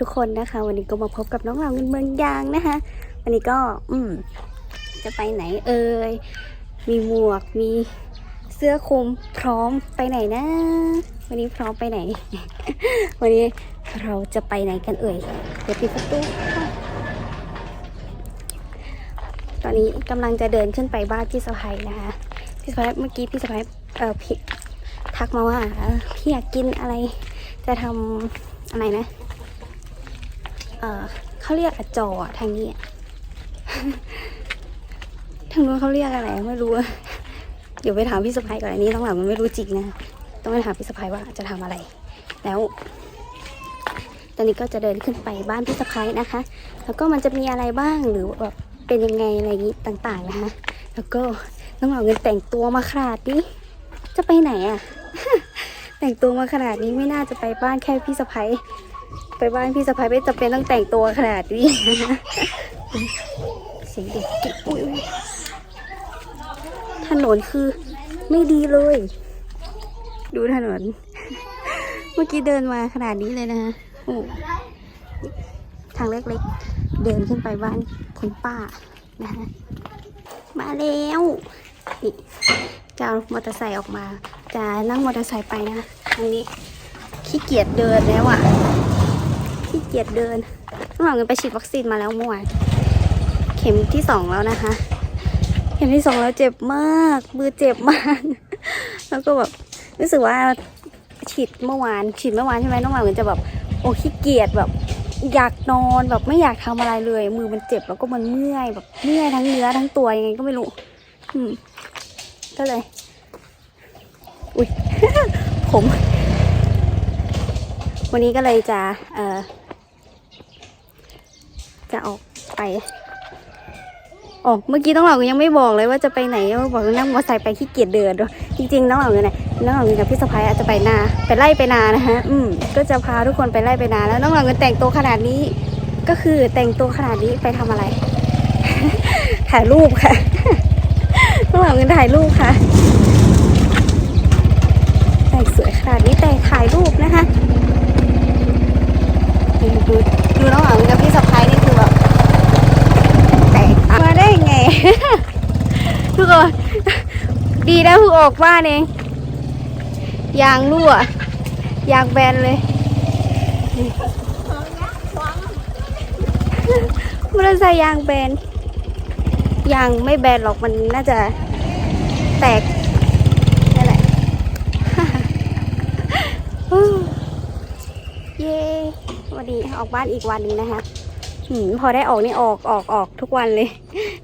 ทุกคนนะคะ วันนี้ก็มาพบกับน้องเหล่าเงินเมืองยางนะคะ วันนี้ก็อืมจะไปไหนเอ่ยมีหมวกมีเสื้อคลุมพร้อมไปไหนนะ วันนี้พร้อมไปไหน วันนี้เราจะไปไหนกันเอ่ยเดี๋ยวปิดประตูค่ะตอนนี้กำลังจะเดินขึ้นไปบ้านพี่สะพ้ยนะคะพี่สะพ้ยเมื่อกี้พี่สะพ้ยเออพี่ทักมาว่าพี่อยากกินอะไรจะทำอะไรนะ เออเขาเรียกอจอทางนี้ทางนู้นเขาเรียกอะไรไม่รู้อะเดี๋ยวไปถามพี่สะพ้ายก่อนอันนี้ต้องหลังมันไม่รู้จริงนะต้องไปถามพี่สะพ้ายว่าจะทำอะไร แล้ว ตอนนี้ก็จะเดินขึ้นไปบ้านพี่สะพ้ายนะคะ แล้วก็มันจะมีอะไรบ้างหรือแบบเป็นยังไงอะไรอย่างนี้ต่างๆนะคะ แล้วก็น้องเหล่าเงินแต่งตัวมาขนาดนี้จะไปไหนอะแต่งตัวมาขนาดนี้ไม่น่าจะไปบ้านแค่พี่สะพ้ย ไปบ้านพี่สะพ้ยไม่จำเป็นต้องแต่งตัวขนาดนี้เสียงเด็กกิ๊กอุ๊ยถนนคือไม่ดีเลย ดูถนน เมื่อกี้เดินมาขนาดนี้เลยนะคะโอ้ทางเล็กๆ เดินขึ้นไปบ้านคุณป้านะคะมาแล้วนี่จะเอามอเตอร์ไซค์ออกมา จะนั่งมอเตอร์ไซค์ไปนะทางนี้ขี้เกียจเดินแล้วอะ่ะ ขี้เกียจเดินต้องเอาเงินไปฉีดวัคซีนมาแล้วเมื่อวานเข็มที่สองแล้วนะคะ เข็มที่สองแล้วเจ็บมากมือเจ็บมาก แล้วก็แบบรู้สึกว่าฉีดเมื่อวานฉีดเมื่อวานใช่ไหมน้องหมาเหมือนจะแบบโอ้ขี้เกียจแบบอยากนอนแบบไม่อยากทำอะไรเลย มือมันเจ็บแล้วก็มันเมื่อยแบบเมื่อยทั้งเนื้อทั้งตัวยังไงก็ไม่รู้ อืม ก็เลย อุ้ยผม วันนี้ก็เลยจะ เอ่อ จะออกไปอ๋อเมื่อกี้น้องเหล่ายังไม่บอกเลยว่าจะไปไหนบอกว่านั่งมอเตอร์ไซค์ไปขี้เกียจเดินด้วยจริงๆน้องเหล่าเนี่ยน้องเหล่ากับพี่สะพ้ายอาจจะไปนาไปไล่ไปนานะคะอืมก็จะพาทุกคนไปไล่ไปนาแล้วน้องเหล่าแต่งตัวขนาดนี้ ก็คือแต่งตัวขนาดนี้ไปทำอะไร ถ่ายรูปค่ะน้องเหล่าถ่ายรูปค่ะ แต่งสวยขนาดนี้แต่ถ่ายรูปนะคะดูดูน้องหลังกับพี่สะพ้ายนี่คือแบบแต่งมา ได้ไง ทุกคนดีนะเพิ่งออกบ้านเองยางรั่วยางแบนเลยมอเตอร์ไซค์ยางแบนยางไม่แบนหรอกมันน่าจะแตกนั่นแหละเย้วันนี้ออกบ้านอีกวันหนึงนะคะ พอได้ออกนี่ออกออกออกทุกวันเลย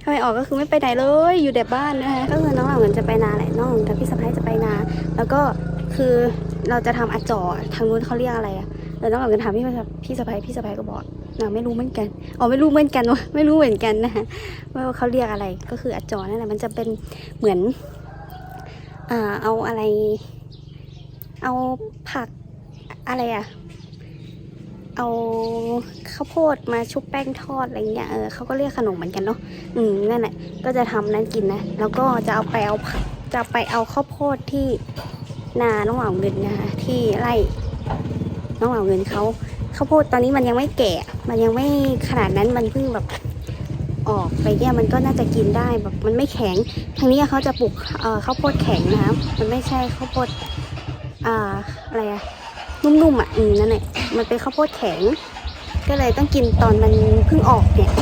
ถ้าไม่ออกก็คือไม่ไปไหนเลย อยู่แต่บ้านนะคะก็คือน้องเหมือนจะไปนาแหละน้องกับพี่สะพ้ายจะไปนา แล้วก็คือเราจะทำอจอทางนู้นเขาเรียกอะไรอะแล้วน้องเหลังจะถามพี่พี่สะพ้ายพี่สะพ้ายก็บอกเราไม่รู้เหมือนกันอ๋อไม่รู้เหมือนกันวะไม่รู้เหมือนกันนะคะว่าเขาเรียกอะไรก็คืออจอนั่นแหละมันจะเป็นเหมือนอ่าเอาอะไร เอาผักอะไรอะ เอาข้าวโพดมาชุบแป้งทอดอะไรเงี้ยเออเขาก็เรียกขนมเหมือนกันเนาะอืมนั่นแหละก็จะทำนั้นกินนะแล้วก็จะเอาไปเอาผักจะไปเอาข้าวโพดที่นาน้องเหล่าเงินนะคะที่ไร่น้องเหล่าเงินเขาข้าวโพดตอนนี้มันยังไม่แก่ มันยังไม่ขนาดนั้นมันเพิ่งแบบออกไปเนี่ยมันก็น่าจะกินได้แบบมันไม่แข็งทางนี้เขาจะปลูกเอ่อข้าวโพดแข็งนะคะมันไม่ใช่ข้าวโพดอ่าอะไรอะ นุ่มๆอะอืมนั่นแหละมันเป็นข้าวโพดแข็ง ก็เลยต้องกินตอนมันเพิ่งออกเนี่ย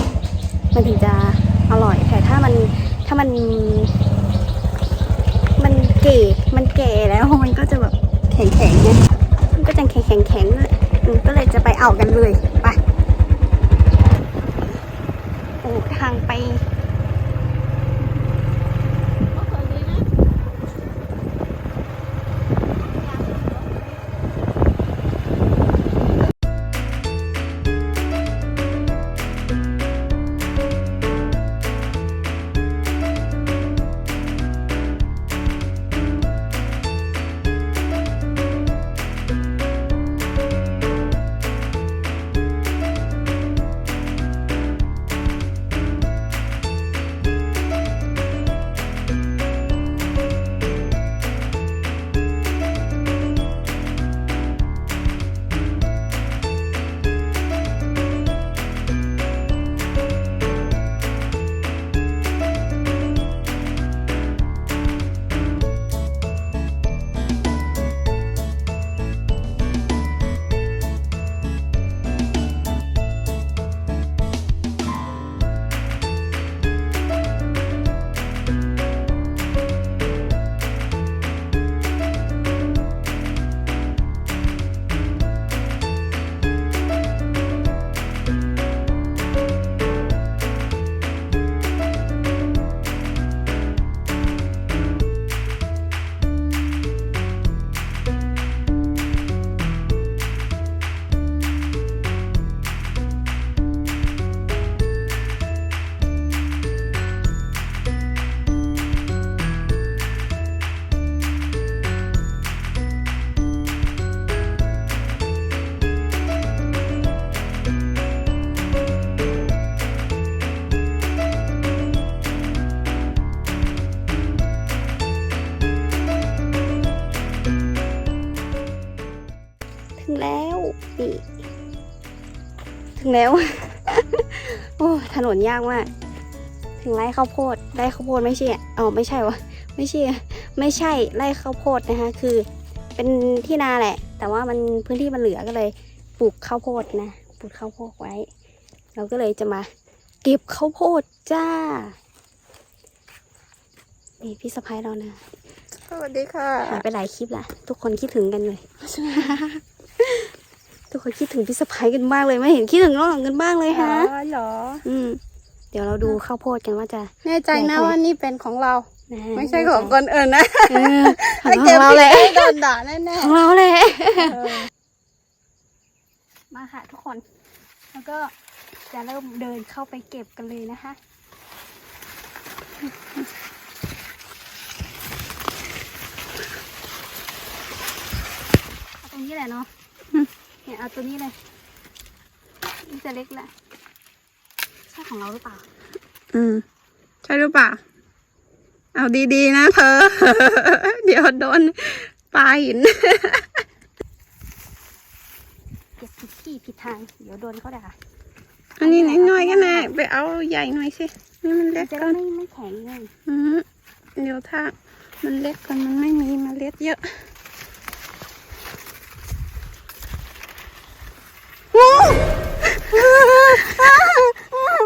มันถึงจะอร่อยแต่ถ้ามันถ้ามัน มันเก่มันแก่แล้วมันก็จะแบบแข็งๆไงมันก็จะแข็งๆแข็งๆเลยก็เลยจะไปเอากันเลยไปโอ้ทางไป นนยากมาก ถึงไร่ข้าวโพดไร่ข้าวโพดไม่ใช่อะอ๋อไม่ใช่วะไม่ใช่ไม่ใช่ไร่ข้าวโพดนะคะ คือ เป็นที่นาแหละ แต่ว่ามันพื้นที่มันเหลือก็เลยปลูกข้าวโพดนะปลูกข้าวโพดไว้ เราก็เลยจะมาเก็บข้าวโพดจ้านี่พี่สะพ้ายเรานะสวัสดีค่ะหายไปหลายคลิปละทุกคนคิดถึงกันเลย ทุกคนคิดถึงพี่สะพ้ายกันมากเลยไม่เห็นคิดถึงน้องหลังกันบ้างเลยฮะอ๋อเหรอ อืม เดี๋ยวเราดูข้าวโพดกันว่าจะ แน่ใจนะว่านี่เป็นของเรานะไม่ใช่ของคนอื่นนะเออขอถ้างเก็บเราผิดแหละให้โดนด่าแน่ของเราแหละๆเออมาค่ะทุกคน แล้วก็จะเริ่มเดินเข้าไปเก็บกันเลยนะคะเอาตรงนี้แหละเนาะ เนี่ยเอาตัวนี้เลยนี่จะเล็กแหละใช่ของเราหรือเปล่า อืม ใช่หรือเปล่า เอาดีๆนะเธอ เดี๋ยวโดนปลาหินเก็บผิดที่ผิดทาง เดี๋ยวโดนเขาด่าอันนี้น้อยๆก็นะไปเอาใหญ่หน่อยสินี่มันมัเล็นกจะเกิได้นไม่ไม่แข็งไงอืมเดี๋ยวถ้ามันเล็กกันมันไม่มีเมล็ดเยอะ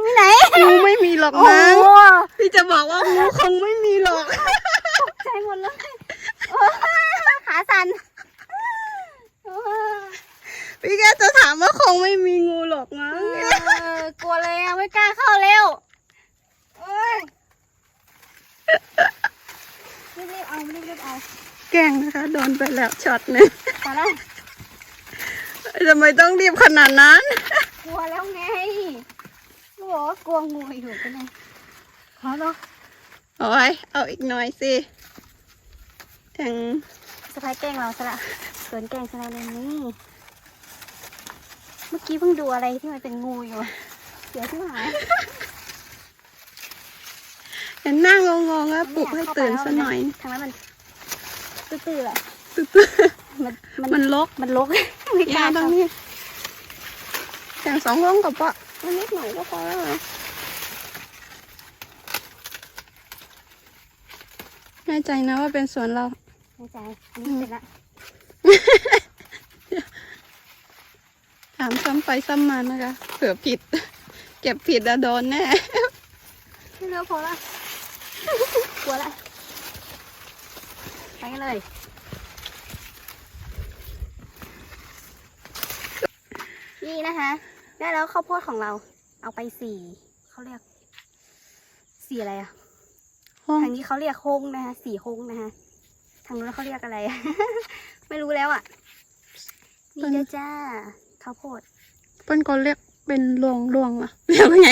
ไม่ไหน งูไม่มีหรอกโอ้มั้งโหพี่จะบอกว่างูคงไม่มีหรอกใจหมดเลยโอ้ขาสั่นโอ้พี่แกจะถามว่าคงไม่มีงูหรอกมั้งเออกลัวเลยอะไม่กล้าเข้าเร็วโอ้ยรีบๆเอารีบๆเอาแกล้งนะคะโดนไปแล้วช็อตหนึงพอแล้วทำไมต้องรีบขนาดนั้น กลัวแล้วไงก็ บอกว่ากลัวงูอยู่เป็นไงขอเนาะโอ้ยเอาอีกหน่อยสิแทงสะพายแกล้งเราซะละเกินแกล้งซะแล้วเลยนี่ เมื่อกี้เพิ่งดูอะไรที่มันเป็นงูอยู่เดี๋ยวที่หายเห็นนั่งงงๆแล้วปลุกให้ตื่นซะหน่อย ทางนั้นมันตื้อๆแหละตึ๊ดมันมันๆมันลกมันลกไม่กล้ายาวตรเข้างนี้แทงสองวงกับปะ มันนิดหน่อยก็พอแล้วเหรอแน่ใจนะว่าเป็นสวนเราในใจอันนี้เสร็จละถามซ้ำไปซ้ำมานะคะ เผื่อผิด เก็บผิดแล้วโดนแน่ไม่เร็วพอละกลัวละไปกันเลย นี่นะคะ ได้แล้วข้าวโพดของเรา เอาไปสี่เขาเรียกสี่อะไรอะห้องทางนี้เขาเรียกฮงนะคะสี่ฮงนะคะทางนู้นเขาเรียกอะไร ไม่รู้แล้วอะนี่เด้อจ้าข้าวโพดเปิ้นก็เรียกเป็นรวงรวงๆอะเรียกว่าไง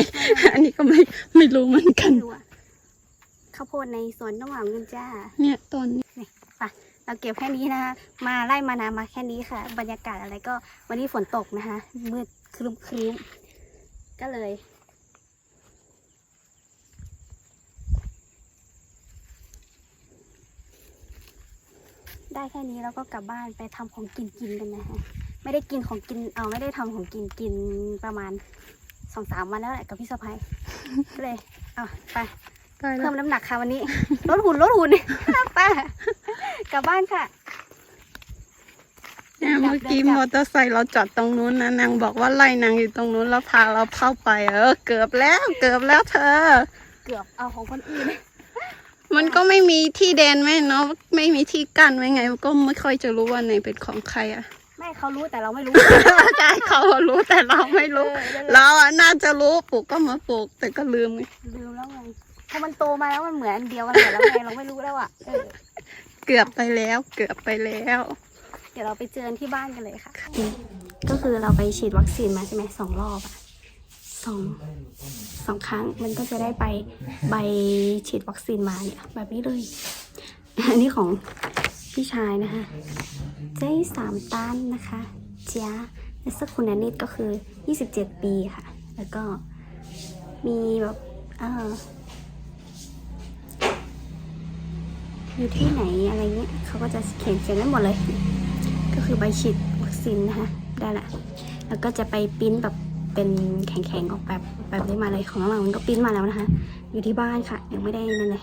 อันนี้ก็ไม่ไม่รู้เหมือนกันไม่รู้อะข้าวโพดในสวนน้องหวานกันจ้า เนี่ยต้นนี้เราเก็บแค่นี้นะคะมาไล่มานามาแค่นี้ค่ะ บรรยากาศอะไรก็วันนี้ฝนตกนะคะมืด ครึ้มครึ้มก็เลย ได้แค่นี้แล้วก็กลับบ้านไปทำของกินกินกันนะคะไม่ได้กินของกินเอาไม่ได้ทำของกินกินประมาณสองสามวันแล้วแหละกับพี่สะพ้ายก็เลยเอาไปตายแล้เพิ่วมน้ำหนักค่ะวันนี้ลดหุ่นลดหุ่นป้ากลับบ้านค่ะ เนี่ยเมื่อกี้มอเตอร์ไซค์เราจอดตรงนู้นนะนางบอกว่าไล่นางอยู่ตรงนู้นแล้วพาเราเข้าไป เออ เกือบแล้วเกือบแล้วเธอ เกือบเอาของคนอื่น มันก็ไม่มีที่แดนไหมเนาะไม่มีที่กั้นไว้ไงก็ไม่ค่อยจะรู้ว่าไหนเป็นของใครอะไม่เขารู้แต่เราไม่รู้ ใช่เขารู้แต่เราไม่รู้เออนั่นแหละเราอะน่าจะรู้ปลูกก็มาปลูกแต่ก็ลืมไงลืมแล้วไงพอมันโตมาแล้วมันเหมือนอันเดียวกันหมดแล้วไงเราไม่รู้แล้วอะเออเกือบไปแล้ว เกือบไปแล้วเดี๋ยวเราไปเจอกันที่บ้านกันเลยค่ะ ก็คือเราไปฉีดวัคซีนมาใช่ไหมสองรอบอะสองสองครั้งมันก็จะได้ไปใบฉีดวัคซีนมาเนี่ยแบบนี้เลย อันนี้ของพี่ชายนะคะเจ๊สามตันนะคะเจ้าและสกุลนิดก็คือ 27 ปีค่ะ แล้วก็มีแบบเอออยู่ที่ไหนอะไรเงี้ยเขาก็จะเขียนเขียนได้หมดเลย คือใบฉีดวัคซีนนะคะได้ละแล้วก็จะไปปิ้นแบบเป็นแข็งๆออกแบบแบบนี้มาเลยของน้องหลังมันก็ปิ้นมาแล้วนะคะ อยู่ที่บ้านค่ะ ยังไม่ได้นั่นเลย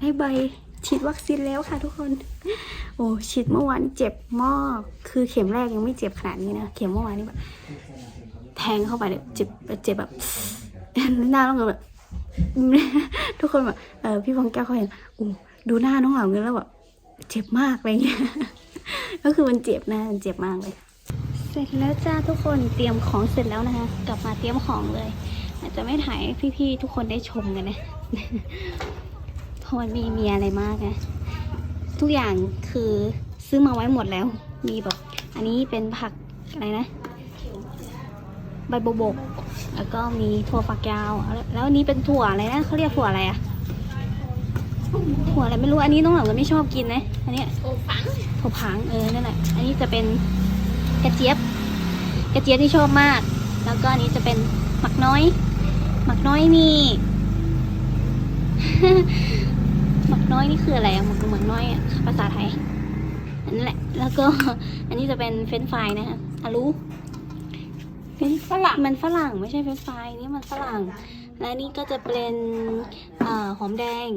ได้ใบฉีดวัคซีนแล้วค่ะทุกคน โอ้ฉีดเมื่อวานเจ็บมากคือเข็มแรกยังไม่เจ็บขนาดนี้นะเข็มเมื่อวานนี่แบบแทงเข้าไปเนี่ยเจ็บเจ็บแบบหน้าต้องแบบทุกคนแบบเออพี่ฟองแก้วเขาเห็นอู้ดูหน้าน้องเหล่าเงินแล้วแบบเจ็บมากอะไรเงี้ย ก็คือมันเจ็บนะมันเจ็บมากเลย เสร็จแล้วจ้าทุกคนเตรียมของเสร็จแล้วนะคะ กลับมาเตรียมของเลย อาจจะไม่ถ่ายพี่ๆทุกคนได้ชมกันนะเพราะมันมีมีอะไรมากนะทุกอย่างคือซื้อมาไว้หมดแล้ว มีแบบอันนี้เป็นผักอะไรนะใบโบกแล้วก็มีถั่วฝักยาวแล้วแล้วอันนี้เป็นถั่วอะไรนะเขาเรียกถั่วอะไรอะ ถั่วอะไรไม่รู้ อันนี้น้องหลังก็ไม่ชอบกินนะ อันเนี้ยโอ้ฟังถั่วผางเออ นั่นแหละ อันนี้จะเป็นกระเจี๊ยบ กระเจี๊ยบที่ชอบมาก แล้วก็อันนี้จะเป็นหมักน้อย หมักน้อยนี่หมักน้อยนี่คืออะไรอะหมักหมักน้อยอะภาษาไทย อันนั้นแหละ แล้วก็อันนี้จะเป็นเฟรนช์ฟรายนะคะอารู้เป็นฝรั่งมันฝรั่งไม่ใช่เฟรนช์ฟรายนี่มันฝรั่ง และนี่ก็จะเป็นเอ่อหอมแดง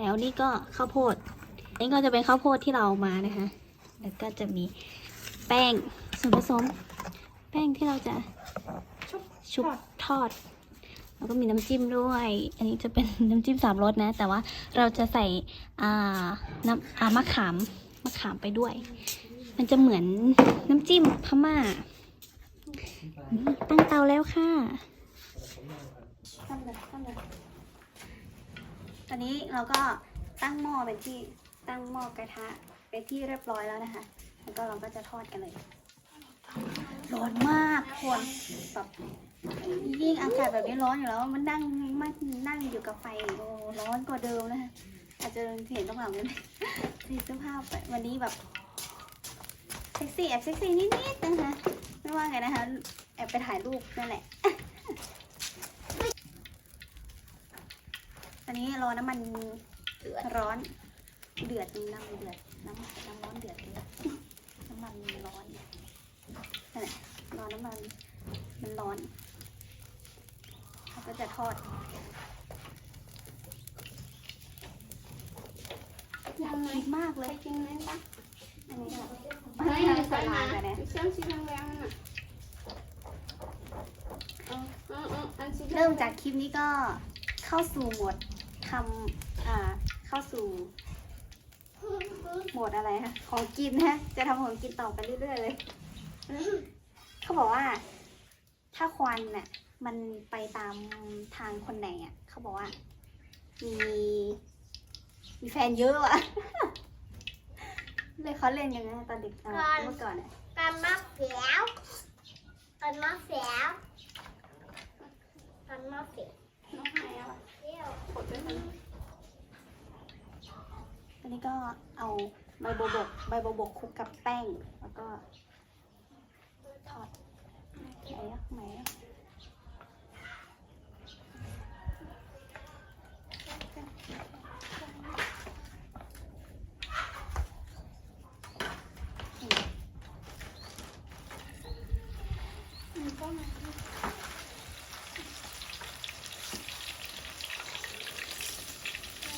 แล้วนี่ก็ข้าวโพด นี่ก็จะเป็นข้าวโพดที่เรามานะคะ แล้วก็จะมีแป้งส่วนผสม แป้งที่เราจะชุบทอด แล้วก็มีน้ำจิ้มด้วย อันนี้จะเป็นน้ำจิ้มสามรสนะ แต่ว่าเราจะใส่น้ำอามะขามมะขามไปด้วย มันจะเหมือนน้ำจิ้มพม่า ตั้งเตาแล้วค่ะตั้งเลยตั้งเลย ตอนนี้เราก็ตั้งหม้อเป็นที่ตั้งหม้อกระทะเป็นที่เรียบร้อยแล้วนะคะ แล้วก็เราก็จะทอดกันเลย ร้อนมากคนแบบยิ่งอากาศแบบนี้ร้อนอยู่แล้ว มันนั่งมันนั่งอยู่กับไฟโอ้ร้อนกว่าเดิมนะคะอาจจะเห็นต้องหลังเลยใส่เสื้อผ้าวันนี้แบบเซ็กซี่แอบเซ็กซี่นิดๆนะคะ ไม่ว่าไงนะคะ แอบไปถ่ายรูปนั่นแหละ ต อนนี้รอน้ำมันร้อน เดือดน้ำเดือดน้ำน้ำร้อนเดือดเลยน้ำมันร้อนนั่นแหละรอน้ำมันมันร้อนเราก็จะทอดอยากกินมากเลยจริงไหมปะอันนี้แบบเฮ้ยไม่ใส่ใส่มาลายกันเนี่ยเชื่อมสีแดงๆน่ะเอาเอาเอาอันสีแดงเริ่มจากคลิปนี้ก็เข้าสู่โหมด ทำอ่าเข้าสู่โหมดอะไรคะของกินนะจะทำของกินต่อไปเรื่อยๆเลยเขาบอกว่า ถ้าควันเนี่ยมันไปตามทางคนไหนอะเขาบอกว่า มีมีแฟนเยอะอะเลยเขาเล่นกันนะตอนเด็กตอนเมื่อก่อนอะกันมะเขียวกันมะเขียวกันมะเขียว อันนี้ก็เอาใบโบบกใบโบบกคลุกกับแป้ง แล้วก็ทอดไหนอะไหนอะ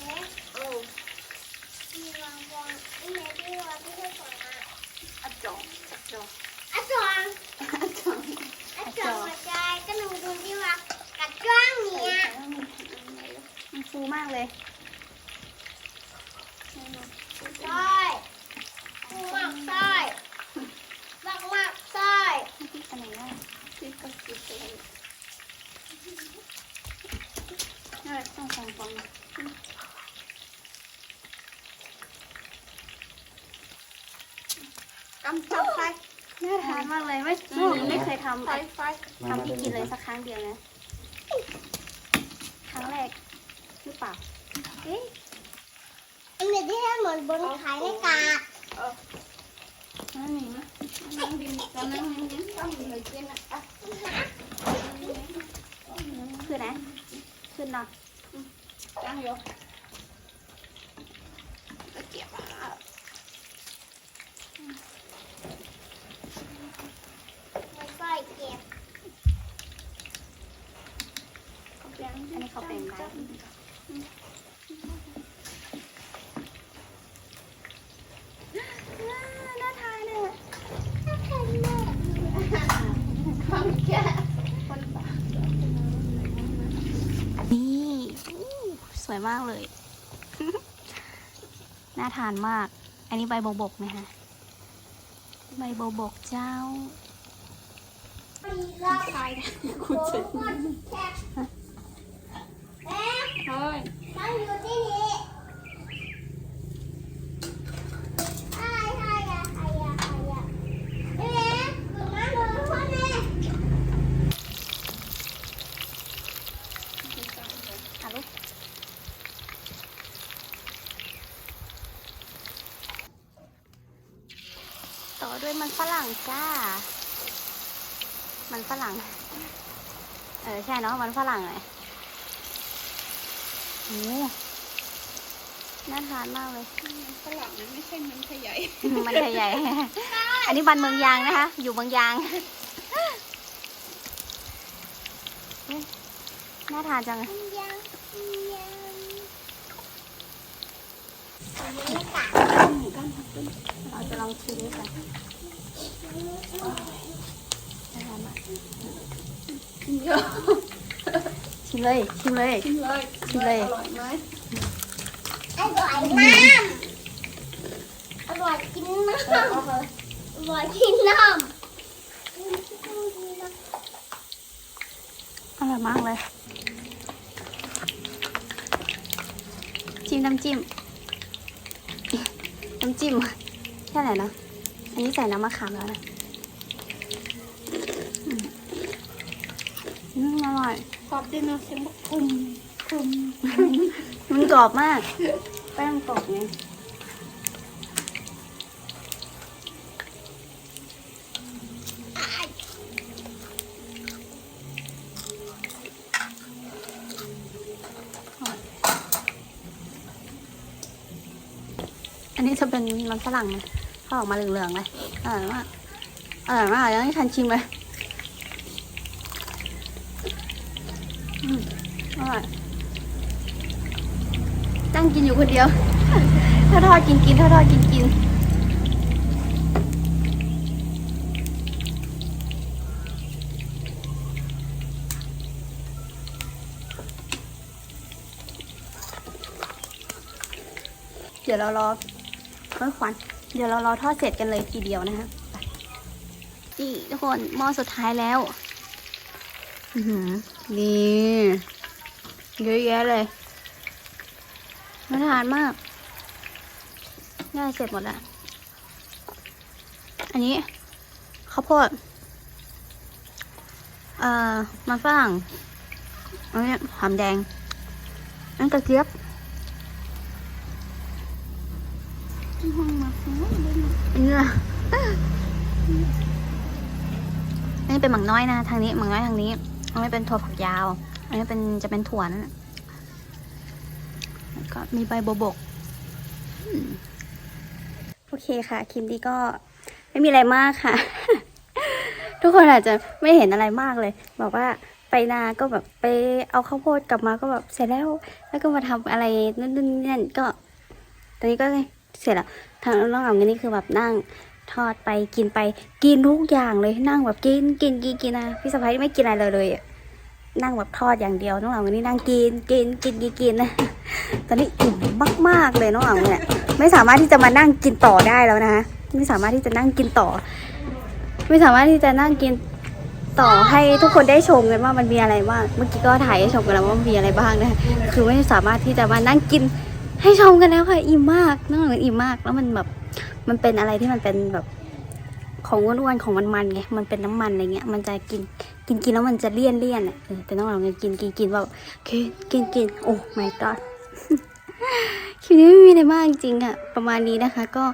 เล็กโอ้มีวางวางนี่ไงที่วางที่ให้ฝนอะ อะจองอะจอง อะจอง อะจอง อะจองหัวใจก็หนูดูที่ว่ากระจ้างเนี่ย มันฟูมากเลย ซอยมากซอยมากมากซอย อันไหนอะซิปก็ซิปเลยน่าจะต้องฟองฟองนะ กำจับไฟน่าทานมากเลยไม่ไม่เคยทำไฟไฟทำที่กินเลยสักครั้งเดียวนะครั้งแรกหรือเปล่าเอ๊ะอันนี้ที่ให้เหมือนบนขายในกาดนั่นเองนะนั่งดินตอนนั้นยังยังต้องมีเลยกินอะอะคือไหนขึ้นเนาะตั้งอยู่ตะเกียบอะ ไม่ค่อยเก็บ อันนี้เขาเป็นน้ำน่าทานเลยนี่อู้สวยมากเลย น่าทานมาก อันนี้ใบโบบกนะคะใบโบบกเจ้าใช่คุณเจนแม่ เฮ้ย ตั้งอยู่ที่นี่ใช่ใช่อะใช่อะใช่อะแม่ถึงมาเลยพ่อแม่ อะลูกต่อด้วยมันฝ รั่งจ้า มันฝรั่ง เออใช่เนาะมันฝรั่งเลยโอ้น่าทานมากเลย มันฝรั่งนะไม่ใช่มันขยายมันใหญ่ๆอันนี้บันเมืองยางนะคะ อยู่เมืองยางเฮ้ยน่าทานจังเลยยังยังไม่กัดเราจะลองชิมด้วยกัน ชิมเลยชิมเลยกินเลยกินเลยอร่อยไหมอร่อยมากอร่อยกินน้ำอร่อยกินน้ำอร่อยมากเลยจิ้มน้ำจิ้มน้ำจิ้มแค่ไหนนะอันนี้ใส่น้ำมะขามแล้วนะอืม อืมอร่อยกรอบดีนะเสียงบอกกลุ่มกลุ่มมันกรอบมาก แป้งกรอบไงอันนี้จะเป็นมันฝรั่งนะเขาออกมาเหลืองๆเลยอร่อยมากอร่อยมากยังไม่ทันชิมเลยอืมอร่อย นั่งกินอยู่คนเดียวทอดทอดกินกินทอดทอดกินกินเดี๋ยวเรารอเฮ้ยควัน เดี๋ยวเรารอทอดเสร็จกันเลยทีเดียวนะคะไปนี่ทุกคนหม้อสุดท้ายแล้วนี่เยอะแยะเลย ทานมากน่าเสร็จหมดแล้ว อันนี้ข้าวโพดเอ่อมันฝรั่งอันนี้หอมแดงอันนกระเจี๊ยบอันนี้ล่ะอันนี้เป็นหมักน้อยนะ ทางนี้หมักน้อยทางนี้อันนี้เป็นถั่วฝักยาว อันนี้เป็นจะเป็นถั่วนั่น แล้วก็มีใบบบก โอเคค่ะ คลิปนี้ก็ไม่มีอะไรมากค่ะ ทุกคนอาจจะไม่เห็นอะไรมากเลย บอกว่าไปนาก็แบบไปเอาข้าวโพดกลับมาก็แบบเสร็จแล้ว แล้วก็มาทำอะไรนั่นนั่นก็ ตอนนี้ก็เสร็จแล้วทางน้องอ่ำนี่คือแบบนั่งทอดไปกินไปกินทุกอย่างเลยนั่งแบบกินกินกินกินนะพี่สะพ้ายไม่กินอะไรเลยเลยอะ นั่งแบบทอดอย่างเดียวน้องอ่ำนี่นั่งกินกินกินกินกินนะตอนนี้อิ่มมากๆเลยน้องอ่ำเนี่ยไม่สามารถที่จะมานั่งกินต่อได้แล้วนะคะไม่สามารถที่จะนั่งกินต่อ ไม่สามารถที่จะนั่งกินต่อให้ทุกคนได้ชมกันว่ามันมีอะไรบ้างเมื่อกี้ก็ถ่ายให้ชมกันแล้วว่ามีอะไรบ้างนะคะคือไม่สามารถที่จะมานั่งกินให้ชมกันแล้วค่ะอิ่มมากน้องอ่ำอิ่มมากแล้วมันแบบมันเป็นอะไรที่มันเป็นแบบของอ้วนๆของมันๆไงมันเป็นน้ำมันอะไรเงี้ยมันจะกิน กินกินแล้วมันจะเลี่ยนเลี่ยนอะแต่น้องเราเนี่ยกินกินกินแบบกินกินกินโอ้ my god คลิปนี้ไม่มีอะไรมากจริงอะ ประมาณนี้นะคะก็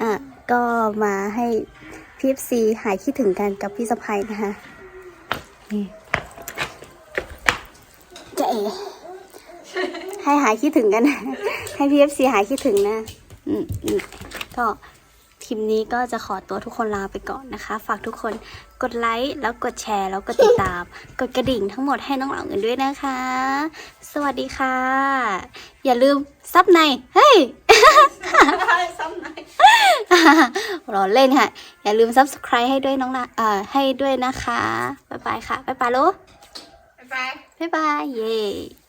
อะก็มาให้พีฟซีหายคิดถึงกันกับพี่สะพายนะคะนี่จะเอให้หายคิดถึงกันให้พีเอฟซีหายคิดถึงนะ อืมอืมก็ คลิปนี้ก็จะขอตัวทุกคนลาไปก่อนนะคะ ฝากทุกคนกดไลค์แล้วกดแชร์ แล้วกดติดตาม กดกระดิ่งทั้งหมดให้น้องเหล่าเงินด้วยนะคะ สวัสดีค่ะ อย่าลืมซับใน เฮ้ย รอเล่นค่ะ อย่าลืม subscribe ให้ด้วยน้องนะเอ่อให้ด้วยนะคะ บ๊ายบายค่ะ บ๊ายบายลูกบ๊ายบาย บ๊ายบาย เย้